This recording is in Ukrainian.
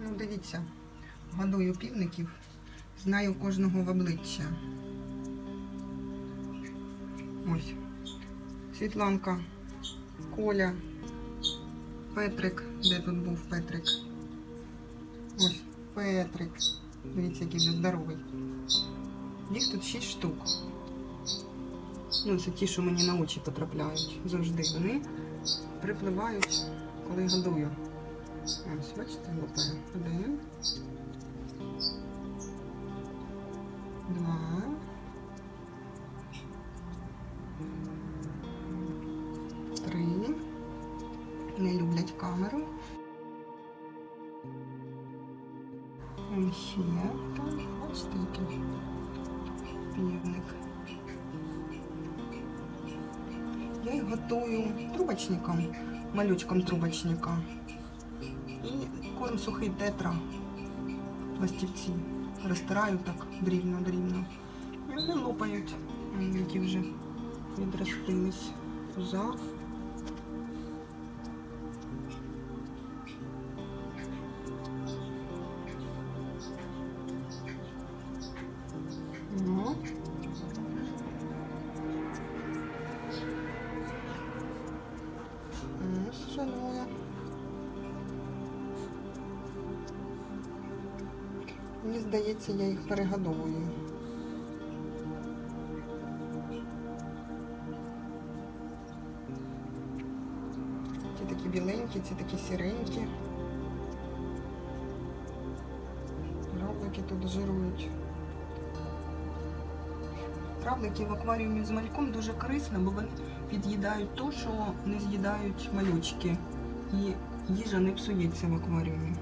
Ну, дивіться, годую півників, знаю кожного в обличчя. Ось. Світланка, Коля, Петрик. Де тут був Петрик? Ось, Петрик. Дивіться, який він здоровий. Їх тут 6 штук. Ну, це ті, що мені на очі потрапляють. Завжди вони припливають, коли годую. Ось, бачите, лопає. Один. Два. Три. Не люблять камеру. Ось ще там. Бачите. Я їх готую трубочником, малючком трубочника. І сухий тетра пластівці. Розтираю так дрібно-дрібно. І вони лопають, які вже відростились в Мені здається, я їх перегодовую. Ті такі біленькі, ці такі сіренькі. Равлики тут жирують. Равлики в акваріумі з мальком дуже корисно, бо вони під'їдають то, що не з'їдають малючки. І їжа не псується в акваріумі.